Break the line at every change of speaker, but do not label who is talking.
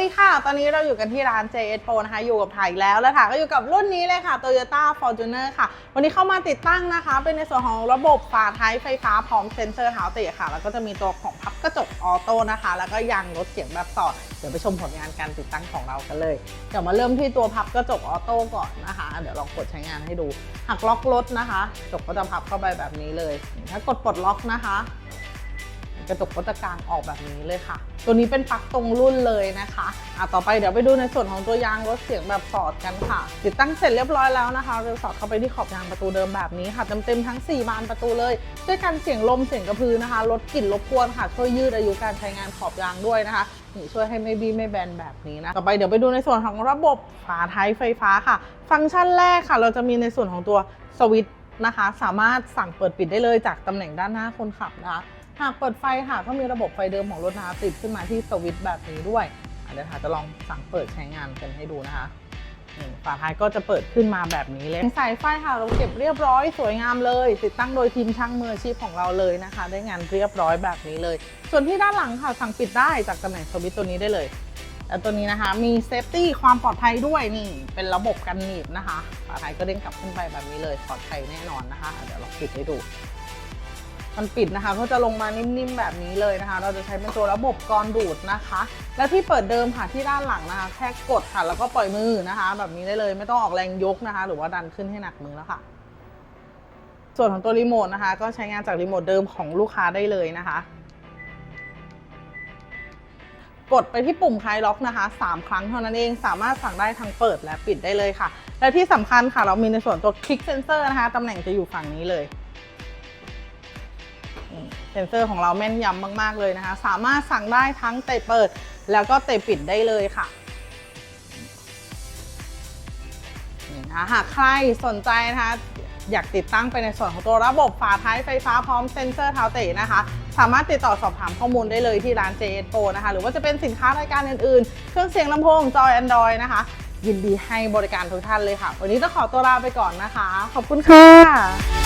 ดีค่ะ ตอนนี้เราอยู่กันที่ร้าน JS Pro นะคะ อยู่กับถ่ายแล้ว แล้วถ่ายก็อยู่กับรุ่นนี้เลยค่ะ Toyota Fortuner ค่ะ วันนี้เข้ามาติดตั้งนะคะ เป็นในส่วนของระบบฝาท้ายไฟฟ้าพร้อมเซ็นเซอร์เท้าเตะค่ะ แล้วก็จะมีตัวของพับกระจกออโต้นะคะ แล้วก็ยางรถเสียงแบบสอด เดี๋ยวไปชมผลงานการติดตั้งของเรากันเลย เดี๋ยวมาเริ่มที่ตัวพับกระจกออโต้ก่อนนะคะ เดี๋ยวลองกดใช้งานให้ดูหักล็อกรถนะคะกระจกก็จะพับเข้าไปแบบนี้เลย ถ้ากดปลดล็อกนะคะ กระจกก็จะกางออกแบบนี้เลยค่ะ ตัวนี้เป็นปลั๊กตรงรุ่นเลยนะคะอะต่อไปเดี๋ยวไปดูในส่วนของตัวยางรถเสียงแบบสอดกันค่ะ ติดตั้งเสร็จเรียบร้อยแล้วนะคะเราสอดเข้าไปที่ขอบยางประตูเดิมแบบนี้ค่ะเต็มๆทั้ง 4 บานประตูเลย ด้วยกันเสียงลมเสียงกระพือนะคะ ลดกลิ่นรบกวนค่ะ ช่วยยืดอายุการใช้งานขอบยางด้วยนะคะนี่ช่วยให้ไม่บี้ไม่แบนแบบนี้นะต่อไปเดี๋ยวไปดูในส่วนของระบบฝาท้ายไฟฟ้าค่ะ ฟังก์ชันแรกค่ะ เราจะมีในส่วนของตัวสวิตช์นะคะ สามารถสั่งเปิดปิดได้เลยจากตำแหน่งด้านหน้าคนขับนะคะ หากเปิดไฟค่ะก็มีระบบไฟเดิมของรถนะคะติดขึ้นมาที่สวิตช์แบบนี้ด้วยเดี๋ยวค่ะจะลองสั่งเปิดใช้งานกันให้ดูนะคะนี่ฝาท้ายก็จะเปิดขึ้นมาแบบนี้เลยสายไฟค่ะเราเก็บเรียบร้อยสวยงามเลย ติดตั้งโดยทีมช่างมืออาชีพของเราเลยนะคะ ได้งานเรียบร้อยแบบนี้เลย ส่วนที่ด้านหลังค่ะสั่งปิดได้จากตำแหน่งสวิตช์ตัวนี้ได้เลยแล้วตัวนี้นะคะมีเซฟตี้ความปลอดภัยด้วยนี่เป็นระบบกันหนีบนะคะฝาท้ายก็เด้งกลับขึ้นไปแบบนี้เลยปลอดภัยแน่นอนนะคะ เดี๋ยวเราปิดให้ดู มันปิดนะคะก็จะลงมานิ่มๆแบบนี้เลยนะคะ เราจะใช้เป็นตัวระบบกรอนดูดนะคะ และที่เปิดเดิมค่ะที่ด้านหลังนะคะ แค่กดค่ะแล้วก็ปล่อยมือนะคะ แบบนี้ได้เลยไม่ต้องออกแรงยกนะคะ หรือว่าดันขึ้นให้หนักมือแล้วค่ะ ส่วนของตัวรีโมทนะคะ ก็ใช้งานจากรีโมทเดิมของลูกค้าได้เลยนะคะกดไปที่ปุ่มคลายล็อกนะคะ 3 ครั้งเท่านั้นเองสามารถสั่งได้ทั้งเปิดและปิดได้เลยค่ะ และที่สำคัญค่ะเรามีในส่วนตัวคลิกเซนเซอร์นะคะตำแหน่งจะอยู่ฝั่งนี้เลย เซนเซอร์ของเราแม่นยำมาก ๆ เลยนะคะ สามารถสั่งได้ทั้งเตะเปิด แล้วก็เตะปิดได้เลยค่ะนี่นะคะหากใครสนใจนะคะอยากติดตั้งไปในส่วนของตัวระบบฝาท้ายไฟฟ้าพร้อมเซ็นเซอร์เท้าเตะนะคะ สามารถติดต่อสอบถามข้อมูลได้เลยที่ร้าน JS Pro นะคะ หรือว่าจะเป็นสินค้ารายการอื่นๆ เครื่องเสียงลำโพงจอย Android นะคะ ยินดีให้บริการทุกท่านเลยค่ะ วันนี้ต้องขอตัวลาไปก่อนนะคะ ขอบคุณค่ะ